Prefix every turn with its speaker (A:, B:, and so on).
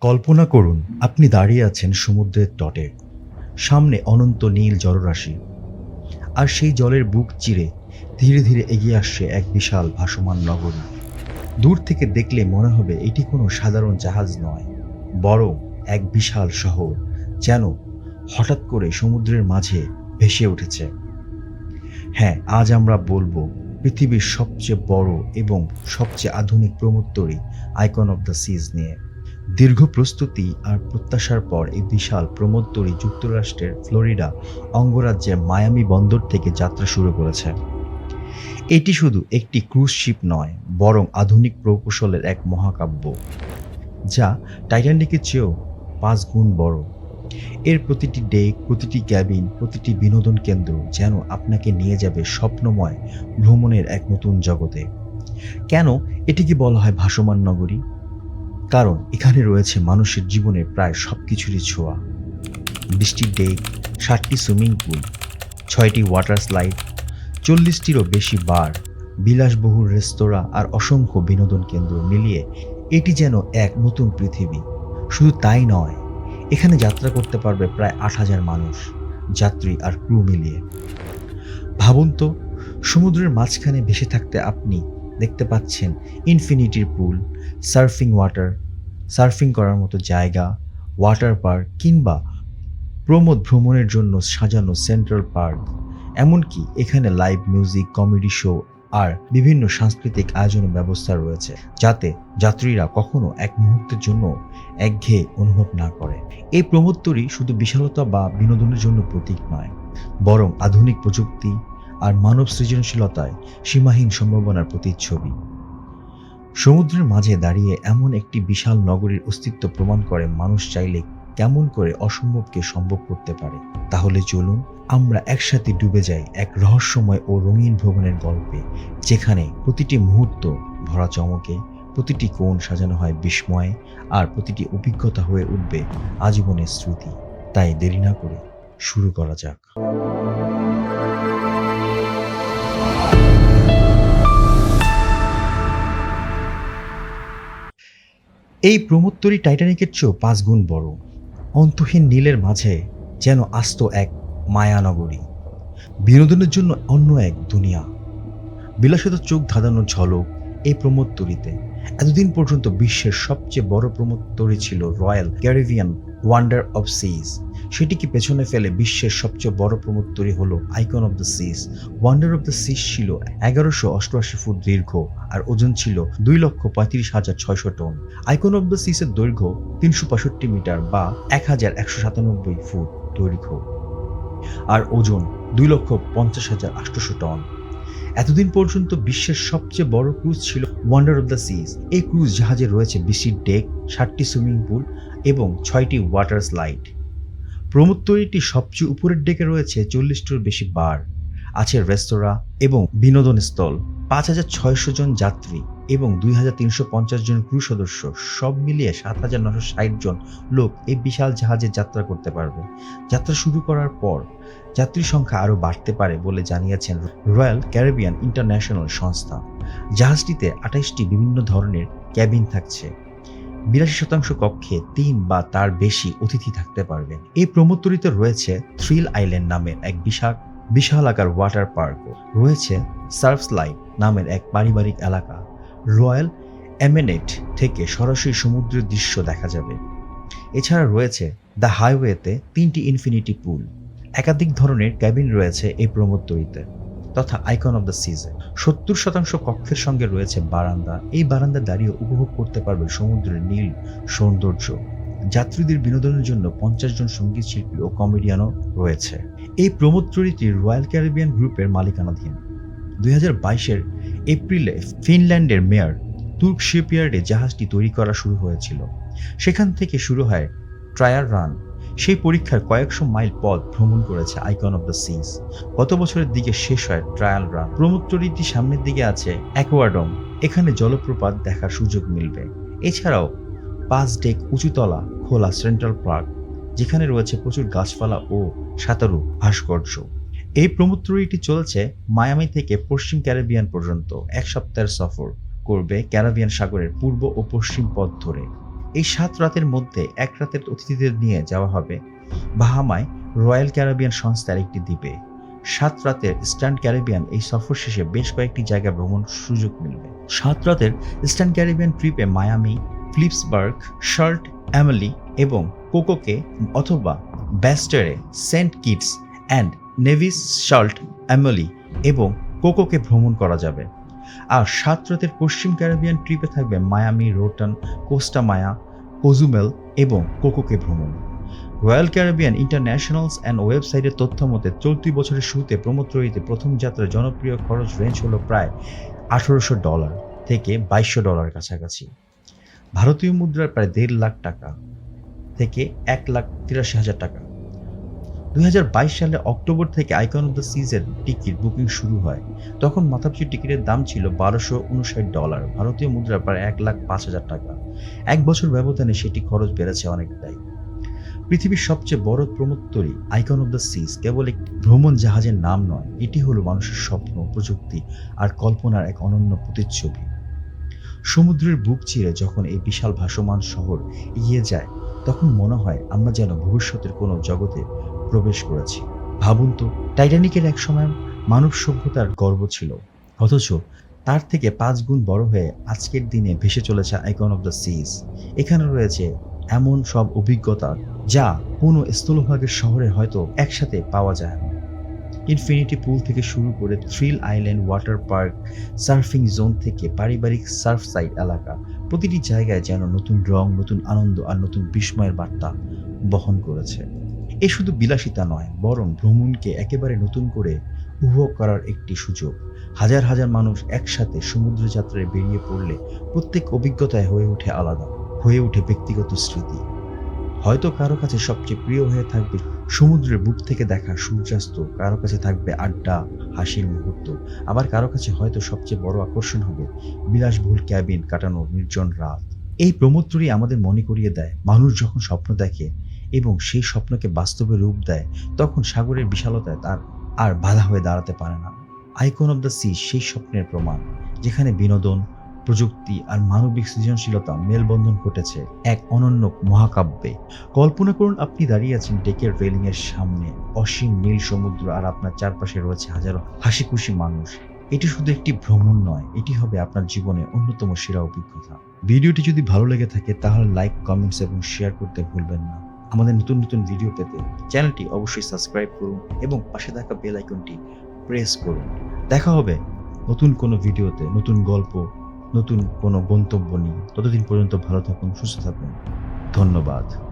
A: কল্পনা করুন, আপনি দাঁড়িয়ে আছেন সমুদ্রের তটে। সামনে অনন্ত নীল জলরাশি। আর সেই জলের বুক চিরে ধীরে ধীরে এগিয়ে আসছে এক বিশাল ভাসমান নগরী। দূর থেকে দেখলে মনে হবে এটি কোনো সাধারণ জাহাজ নয়, বরং এক বিশাল শহর, যেন হঠাৎ করে সমুদ্রের মাঝে ভেসে উঠেছে। হ্যাঁ আজ আমরা বলব, পৃথিবীর সবচেয়ে বড় এবং সবচেয়ে আধুনিক প্রমোত্তরী আইকন অফ দ্য সিজ নিয়ে। দীর্ঘ প্রস্তুতি আর প্রত্যাশার পর এই বিশাল প্রমোদ প্রমোত্তরী যুক্তরাষ্ট্রের ফ্লোরিডা অঙ্গরাজ্যের মায়ামি বন্দর থেকে যাত্রা শুরু করেছে। এটি শুধু একটি ক্রুজ শিপ নয়, বরং আধুনিক প্রকৌশলের এক মহাকাব্য, যা টাইটানিকের চেয়েও পাঁচ গুণ বড়। এর প্রতিটি ডেক, প্রতিটি ক্যাবিন, প্রতিটি বিনোদন কেন্দ্র যেন আপনাকে নিয়ে যাবে স্বপ্নময় ভ্রমণের এক নতুন জগতে। কেন এটিকে বলা হয় ভাসমান নগরী? কারণ এখানে রয়েছে মানুষের জীবনের প্রায় সব কিছুরই ছোঁয়া। বৃষ্টির ডেক ষাটটি সুইমিং পুল, ছয়টি ওয়াটার স্লাইড, চল্লিশটিরও বেশি বার, বিলাসবহুল রেস্তোরাঁ আর অসংখ্য বিনোদন কেন্দ্র মিলিয়ে এটি যেন এক নতুন পৃথিবী। শুধু তাই নয়, এখানে যাত্রা করতে পারবে প্রায় আট হাজার মানুষ, যাত্রী আর ক্রু মিলিয়ে। ভাবুন তো, সমুদ্রের মাঝখানে ভেসে থাকতে আপনি দেখতে পাচ্ছেন ইনফিনিটির পুল সার্ফিং ওয়াটার, সার্ফিং করার মতো জায়গা, ওয়াটার পার্ক কিংবা প্রমোদ ভ্রমণের জন্য সাজানো সেন্ট্রাল পার্ক। এমনকি এখানে লাইভ মিউজিক, কমেডি শো আর বিভিন্ন সাংস্কৃতিক আয়োজনের ব্যবস্থা রয়েছে, যাতে যাত্রীরা কখনো এক মুহূর্তের জন্য একঘেয়ে অনুভব না করে। এই প্রমোত্তরই শুধু বিশালতা বা বিনোদনের জন্য প্রতীক নয়, বরং আধুনিক প্রযুক্তি আর মানব সৃজনশীলতায় সীমাহীন সম্ভাবনার প্রতিচ্ছবি। সমুদ্রের মাঝে দাঁড়িয়ে এমন একটি বিশাল নগরীর অস্তিত্ব প্রমাণ করে মানুষ চাইলে কেমন করে অসম্ভবকে সম্ভব করতে পারে। তাহলে চলুন আমরা একসাথে ডুবে যাই এক রহস্যময় ও রঙিন ভ্রমণের গল্পে, যেখানে প্রতিটি মুহূর্ত ভরা চমকে, প্রতিটি কোণ সাজানো হয় বিস্ময়ে, আর প্রতিটি অভিজ্ঞতা হয়ে উঠবে আজীবনের স্মৃতি। তাই দেরি না করে শুরু করা যাক। এই প্রমোত্তরি টাইটানিকের চেয়েও পাঁচ গুণ বড়। অন্তহীন নীলের মাঝে যেন আস্ত এক মায়ানগরী। বিনোদনের জন্য অন্য এক দুনিয়া। বিলাসিত চোখ ধাঁধানো ঝলক এই প্রমোত্তরিতে। এতদিন পর্যন্ত বিশ্বের সবচেয়ে বড় প্রমোত্তরি ছিল Royal Caribbean Wonder of Seas সেটিকে পেছনে ফেলে বিশ্বের সবচেয়ে বড় প্রমোত্তরী হলো Icon of the Seas Wonder of the Seas ছিল এগারোশো অষ্টআশি ফুট দীর্ঘ আর ওজন ছিল দুই লক্ষ পঁয়ত্রিশ হাজার ছয়শো টন। আইকন অফ দ্য সিজের দৈর্ঘ্য তিনশো পঁয়ষট্টি মিটার বা এক হাজার একশো সাতানব্বই ফুট দৈর্ঘ্য। আর ওজন দুই লক্ষ পঞ্চাশ হাজার আটশোশো টন। এতদিন পর্যন্ত বিশ্বের সবচেয়ে বড় ক্রুজ ছিল ওয়ান্ডার অফ দ্য সিজ এই ক্রুজ জাহাজে রয়েছে বিশির ডেক ষাটটি সুইমিং পুল এবং ছয়টি ওয়াটার স্লাইড প্রমোত্তরীটি সবচেয়ে উপরের ডেকে রয়েছে চল্লিশটির বেশি বার। আছে রেস্তোরাঁ এবং বিনোদন স্থল পাঁচ হাজার ছয়শো জন যাত্রী এবং দুই হাজার তিনশো পঞ্চাশ জন ক্রু সদস্য। সব মিলিয়ে সাত হাজার নশো ষাট জন লোক এই বিশাল জাহাজে যাত্রা করতে পারবে। যাত্রা শুরু করার পর যাত্রী সংখ্যা আরও বাড়তে পারে বলে জানিয়েছেন রয়্যাল ক্যারিবিয়ান ইন্টারন্যাশনাল সংস্থা। জাহাজটিতে আঠাইশটি বিভিন্ন ধরনের ক্যাবিন থাকছে। বিরাশি শতাংশ কক্ষে তিন বা তার বেশি অতিথি থাকতে পারবেন এই প্রমোত্তরিতে রয়েছে থ্রিল আইল্যান্ড নামের এক বিশাল বিশাল আকার ওয়াটার পার্কও। রয়েছে সার্ফ স্লাইড নামের এক পারিবারিক এলাকা। রয়্যাল এমেনেট থেকে সরাসরি সমুদ্রের দৃশ্য দেখা যাবে। এছাড়া রয়েছে দ্য হাইওয়েতে তিনটি ইনফিনিটি পুল। একাধিক ধরনের ক্যাবিন রয়েছে এই প্রমোত্তরিতে তথা আইকন অফ দ্য সিজে সত্তর শতাংশ কক্ষের সঙ্গে রয়েছে বারান্দা। এই বারান্দা দাঁড়িয়ে উপভোগ করতে পারবে সমুদ্রের নীল সৌন্দর্য। যাত্রীদের বিনোদনের জন্য পঞ্চাশ জন সংগীত শিল্পী ও কমেডিয়ানও রয়েছে। এই প্রমোত্তরীটি রয়্যাল ক্যারিবিয়ান গ্রুপের মালিকানাধীন। দুই হাজার বাইশের এপ্রিলে ফিনল্যান্ডের মেয়র তুর্ক শিপইয়ার্ডে জাহাজটি তৈরি করা শুরু হয়েছিল। সেখান থেকে শুরু হয় ট্রায়াল রান। সেই পরীক্ষার কয়েকশো মাইল পথ ভ্রমণ করেছে আইকন অফ দ্য সিজ গত বছরের দিকে শেষ হয় ট্রায়াল রান প্রমোত্তরীটি সামনের দিকে আছে অ্যাকোয়াডম এখানে জলপ্রপাত দেখার সুযোগ মিলবে। এছাড়াও পাঁচ ডেক উঁচুতলা খোলা সেন্ট্রাল পার্ক যেখানে রয়েছে প্রচুর গাছপালা ও সাঁতারু ভাস্কর্য। এই প্রমোত্তরীটি চলছে মায়ামি থেকে পশ্চিম ক্যারিবিয়ান পর্যন্ত। এক সপ্তাহের সফর করবে ক্যারাবিয়ান সাগরের পূর্ব ও পশ্চিম পথ ধরে। এই সাত রাতের মধ্যে এক রাতের অতিথিদের নিয়ে যাওয়া হবে বাহামায় রয়্যাল ক্যারাবিয়ান সংস্থার একটি দ্বীপে। সাত রাতের স্ট্যান্ড ক্যারিবিয়ান এই সফর শেষে বেশ কয়েকটি জায়গা ভ্রমণ সুযোগ মিলবে। সাত রাতের স্ট্যান্ড ক্যারিবিয়ান ট্রিপে মায়ামি, ফ্লিপসবার্গ, শার্ট, অ্যামেলি এবং কোকোকে অথবা Basseterre Saint Kitts and Nevis Charlotte, Amalie এবং কোকোকে ভ্রমণ করা যাবে। আর সাত রাতের পশ্চিম ক্যারিবিয়ান ট্রিপে থাকবে Miami, Roatan, Costa Maya, Cozumel এবং কোকোকে ভ্রমণ। রয়্যাল ক্যারিবিয়ান ইন্টারন্যাশনালস অ্যান্ড ওয়েবসাইটের তথ্য মতে, চলতি বছরের শুরুতে প্রমোত্রয়ীতে প্রথম যাত্রার জনপ্রিয় খরচ রেঞ্জ হলো প্রায় আঠারোশো ডলার থেকে বাইশশো ডলার কাছাকাছি। ভারতীয় মুদ্রার প্রায় দেড় লাখ টাকা থেকে এক লাখ তিরাশি হাজার টাকা। দুই হাজার বাইশ সালে অক্টোবর থেকে আইকন অফ দ্য সিজের টিকিট বুকিং শুরু হয়। তখন মাথাপিছু টিকিটের দাম ছিল বারোশো উনষাট ডলার, ভারতীয় মুদ্রা প্রায় এক লাখ পাঁচ হাজার টাকা। এক বছর ব্যবধানে সেটি খরচ বেড়েছে অনেকটাই পৃথিবীর সবচেয়ে বড় প্রমোত্তরী আইকন অফ দ্য সিজ কেবল একটি ভ্রমণ জাহাজের নাম নয়, এটি হলো মানুষের স্বপ্ন, প্রযুক্তি আর কল্পনার এক অনন্য প্রতিচ্ছবি। সমুদ্রের বুক চিরে যখন এই বিশাল ভাসমান শহর এগিয়ে যায়, তখন মনে হয় আমরা যেন ভবিষ্যতের কোনো জগতে প্রবেশ করেছি। ভাবুন তো, টাইটানিকের এক সময় মানব সভ্যতার গর্ব ছিল। অথচ তার থেকে পাঁচ গুণ বড় হয়ে আজকের দিনে ভেসে চলেছে আইকন অফ দ্য সিজ। এখানে রয়েছে এমন সব অভিজ্ঞতা যা কোনো স্থলভাগের শহরে হয়তো একসাথে পাওয়া যায় না। ইনফিনিটি পুল থেকে শুরু করে thrill island water park, surfing zone থেকে পারিবারিক সার্ফ সাইড এলাকা, প্রতিটি জায়গায় যেন নতুন রং, নতুন আনন্দ আর নতুন বিস্ময়ের বার্তা বহন করেছে। এ শুধু বিলাসিতা নয়, বরং ভ্রমণকে একেবারে নতুন করে উপভোগ করার একটি সুযোগ। হাজার হাজার মানুষ একসাথে সমুদ্র যাত্রায় বেরিয়ে পড়লে প্রত্যেক অভিজ্ঞতায় হয়ে ওঠে আলাদা, হয়ে ওঠে ব্যক্তিগত স্মৃতি। হয়তো কারও কাছে সবচেয়ে প্রিয় হয়ে থাকবে সমুদ্রের বুক থেকে দেখা সূর্যাস্ত, কারও কাছে থাকবে আড্ডা, হাসির মুহূর্ত, আবার কারও কাছে হয়তো সবচেয়ে বড় আকর্ষণ হবে বিলাসবহুল ক্যাবিন কাটানো নির্জন রাত। এই প্রমোত্তরই আমাদের মনে করিয়ে দেয়, মানুষ যখন স্বপ্ন দেখে এবং সেই স্বপ্নকে বাস্তবে রূপ দেয়, তখন সাগরের বিশালতায় তার আর বাধা হয়ে দাঁড়াতে পারে না। আইকন অব দ্য সি সেই স্বপ্নের প্রমাণ, যেখানে বিনোদন, প্রযুক্তি আর মানবিক সৃজনশীলতা মেলবন্ধন ঘটেছে এক অনন্য মহাকাব্যে। কল্পনা করুন আপনি দাঁড়িয়ে আছেন ডেকের রেলিং এর সামনে, অসীম নীল সমুদ্র আর আপনার চারপাশে রয়েছে হাজারো হাসি খুশি মানুষ। এটি শুধু একটি ভ্রমণ নয়, এটি হবে আপনার জীবনে অন্যতম সেরা অভিজ্ঞতা। ভিডিওটি যদি ভালো লেগে থাকে, তাহলে লাইক কমেন্টস এবং শেয়ার করতে ভুলবেন না। আমাদের নতুন নতুন ভিডিও পেতে চ্যানেলটি অবশ্যই সাবস্ক্রাইব করুন এবং পাশে থাকা বেল আইকনটি প্রেস করুন। দেখা হবে নতুন কোনো ভিডিওতে নতুন গল্প, নতুন কোনো গন্তব্য নিয়ে। ততদিন পর্যন্ত ভালো থাকুন, সুস্থ থাকুন। ধন্যবাদ।